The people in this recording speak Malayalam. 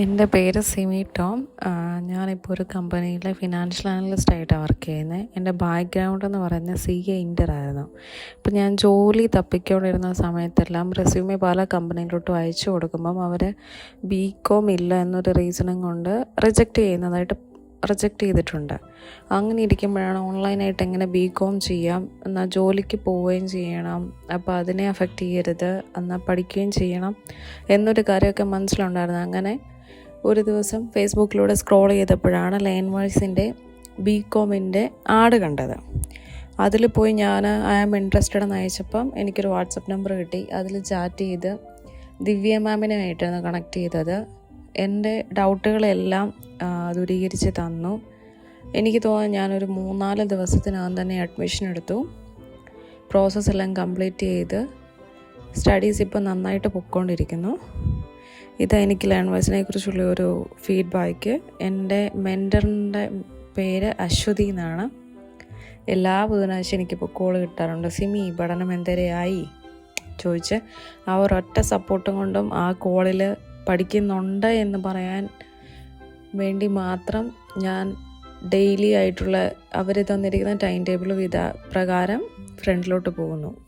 എന്റെ പേര് സിമി ടോം. ഞാനിപ്പോൾ ഒരു കമ്പനിയിലെ ഫിനാൻഷ്യൽ അനലിസ്റ്റ് ആയിട്ടാണ് വർക്ക് ചെയ്യുന്നത് എന്റെ ബാക്ക്ഗ്രൗണ്ട് എന്ന് പറയുന്നത് സി എ ഇന്റർ ആയിരുന്നു. ഇപ്പം ഞാൻ ജോലി തപ്പിക്കൊണ്ടിരുന്ന സമയത്തെല്ലാം റെസ്യൂമെ പല കമ്പനിയിലോട്ടും അയച്ചു കൊടുക്കുമ്പം അവർ ബി കോം ഇല്ല എന്നൊരു റീസണും കൊണ്ട് റിജക്റ്റ് ചെയ്യുന്നതായിട്ട് റിജക്റ്റ് ചെയ്തിട്ടുണ്ട്. അങ്ങനെ ഇരിക്കുമ്പോഴാണ് ഓൺലൈനായിട്ട് എങ്ങനെ ബി കോം ചെയ്യാം എന്നാൽ ജോലിക്ക് പോവുകയും ചെയ്യണം അപ്പോൾ അതിനെ അഫക്റ്റ് ചെയ്യരുത് എന്നാൽ പഠിക്കുകയും ചെയ്യണം എന്നൊരു കാര്യമൊക്കെ മനസ്സിലുണ്ടായിരുന്നു. അങ്ങനെ ഒരു ദിവസം ഫേസ്ബുക്കിലൂടെ സ്ക്രോൾ ചെയ്തപ്പോഴാണ് ലേൺ വോയ്സിന്റെ ബി കോമിന്റെ ആഡ് കണ്ടത്. അതിൽ പോയി ഞാൻ ഐ ആം ഇൻട്രസ്റ്റഡ് എന്ന് അയച്ചപ്പം എനിക്കൊരു വാട്സപ്പ് നമ്പർ കിട്ടി. അതിൽ ചാറ്റ് ചെയ്ത് ദിവ്യ മാമിനുമായിട്ടാണ് കണക്ട് ചെയ്തത്. എന്റെ ഡൗട്ടുകളെല്ലാം ദൂരീകരിച്ച് തന്നു. എനിക്ക് തോന്നുന്നു ഞാനൊരു മൂന്നാൽ ദിവസത്തിനകം തന്നെ അഡ്മിഷൻ എടുത്തു. പ്രോസസ്സെല്ലാം കംപ്ലീറ്റ് ചെയ്ത് സ്റ്റഡീസ് ഇപ്പോൾ നന്നായിട്ട് പൊയ്ക്കൊണ്ടിരിക്കുന്നു. ഇത് എനിക്ക് ലേൺ വൈസിനെ കുറിച്ചുള്ള ഒരു ഫീഡ്ബാക്ക്. എന്റെ മെന്ററിന്റെ പേര് അശ്വതി എന്നാണ്. എല്ലാ ബുധനാഴ്ച എനിക്കിപ്പോൾ കോൾ കിട്ടാറുണ്ട്. സിമി പഠനം എന്തരെയായി? ചോദിച്ച്. ആ ഒരൊറ്റ സപ്പോർട്ടും കൊണ്ടും ആ കോളിൽ പഠിക്കുന്നുണ്ട് എന്ന് പറയാൻ വേണ്ടി മാത്രം ഞാൻ ഡെയിലി ആയിട്ടുള്ള അവർ തന്നിരിക്കുന്ന ടൈം ടേബിൾ വിധ പ്രകാരം ഫ്രണ്ടിലോട്ട് പോകുന്നു.